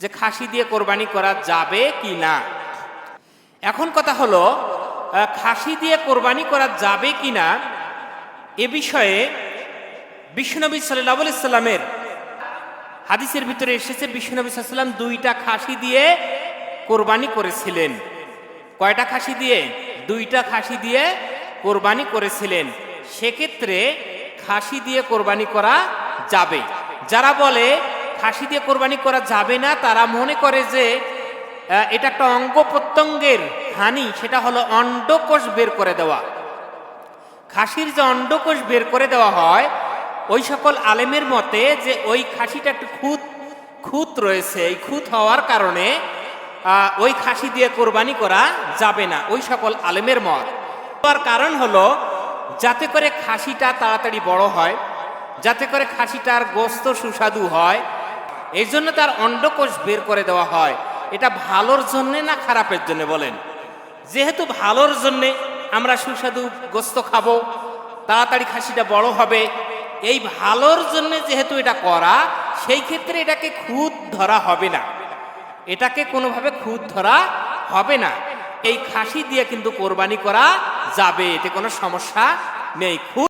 যে খাসি দিয়ে কোরবানি করা যাবে কি না? এখন কথা হলো খাসি দিয়ে কোরবানি করা যাবে কি না? এ বিষয়ে বিশ্বনবী সাল্লাহ সাল্লামের হাদিসের ভিতরে এসেছে, বিশ্বনবী সাল্লাম দুইটা খাসি দিয়ে কোরবানি করেছিলেন। কয়টা খাসি দিয়ে? দুইটা খাসি দিয়ে কোরবানি করেছিলেন। সেক্ষেত্রে খাসি দিয়ে কোরবানি করা যাবে। যারা বলে খাসি দিয়ে কোরবানি করা যাবে না। তারা মনে করে যে এটা একটা অঙ্গ প্রত্যঙ্গের হানি, সেটা হলো অন্ডকোষ বের করে দেওয়া। খাসির যে অন্ডকোষ বের করে দেওয়া হয়, ওই সকল আলেমের মতে যে ওই খাসিটা একটু খুঁত খুঁত রয়েছে। এই খুঁত হওয়ার কারণে ওই খাসি দিয়ে কোরবানি করা যাবে না, ওই সকল আলেমের মত। তার কারণ হলো, যাতে করে খাসিটা তাড়াতাড়ি বড় হয়, যাতে করে খাসিটার গোস্ত সুস্বাদু হয় এই জন্য তার অন্ডকোষ বের করে দেওয়া হয়। এটা ভালোর জন্যে না খারাপের জন্য বলেন? যেহেতু ভালোর জন্যে আমরা সুস্বাদু গোস্ত খাব, তাড়াতাড়ি খাসিটা বড় হবে, এই ভালোর জন্য যেহেতু এটা করা, সেই ক্ষেত্রে এটাকে খুদ ধরা হবে না। এটাকে কোনোভাবে খুদ ধরা হবে না। এই খাসি দিয়ে কিন্তু কোরবানি করা যাবে, এতে কোনো সমস্যা নেই। খুদ